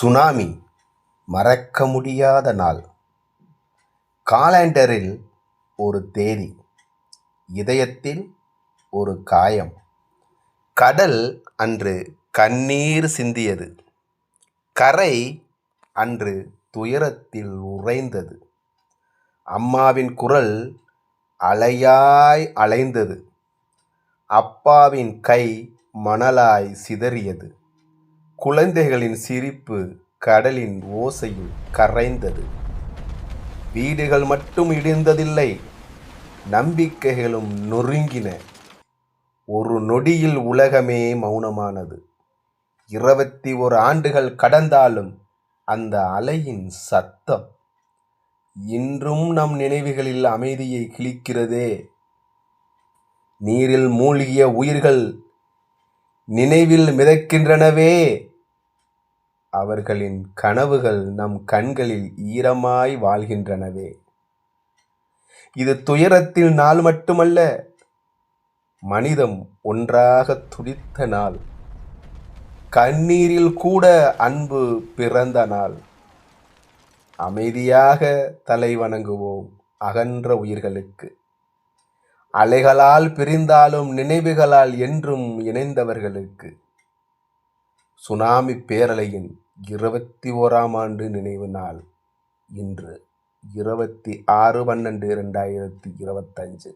Tsunami மறக்க முடியாத நாள். காலண்டரில் ஒரு தேதி இதயத்தில் ஒரு காயம். கடல் அன்று கண்ணீர் சிந்தியது. கரை அன்று துயரத்தில் உறைந்தது. அம்மாவின் குரல் அலையாய் அலைந்தது. அப்பாவின் கை மணலாய் சிதறியது. குழந்தைகளின் சிரிப்பு கடலின் ஓசையில் கரைந்தது. வீடுகள் மட்டும் இடிந்ததில்லை நம்பிக்கைகளும் நொறுங்கின. ஒரு நொடியில் உலகமே மௌனமானது. இருபத்தி ஒரு ஆண்டுகள் கடந்தாலும் அந்த அலையின் சத்தம் இன்றும் நம் நினைவுகளில் அமைதியை கிழிக்கிறதே. நீரில் மூழ்கிய உயிர்கள் நினைவில் மிதக்கின்றனவே. அவர்களின் கனவுகள் நம் கண்களில் ஈரமாய் வாழ்கின்றனவே. இது துயரத்தில் நாள் மட்டுமல்ல மனிதம் ஒன்றாக துடித்த நாள். கண்ணீரில் கூட அன்பு பிறந்த நாள். அமைதியாக தலை வணங்குவோம் அகன்ற உயிர்களுக்கு. அலைகளால் பிரிந்தாலும் நினைவுகளால் என்றும் இணைந்தவர்களுக்கு. சுனாமி பேரலையின் இருபத்தி ஓராம் ஆண்டு நினைவு நாள் இன்று இருபத்தி ஆறு பன்னெண்டு ரெண்டாயிரத்தி இருபத்தஞ்சு.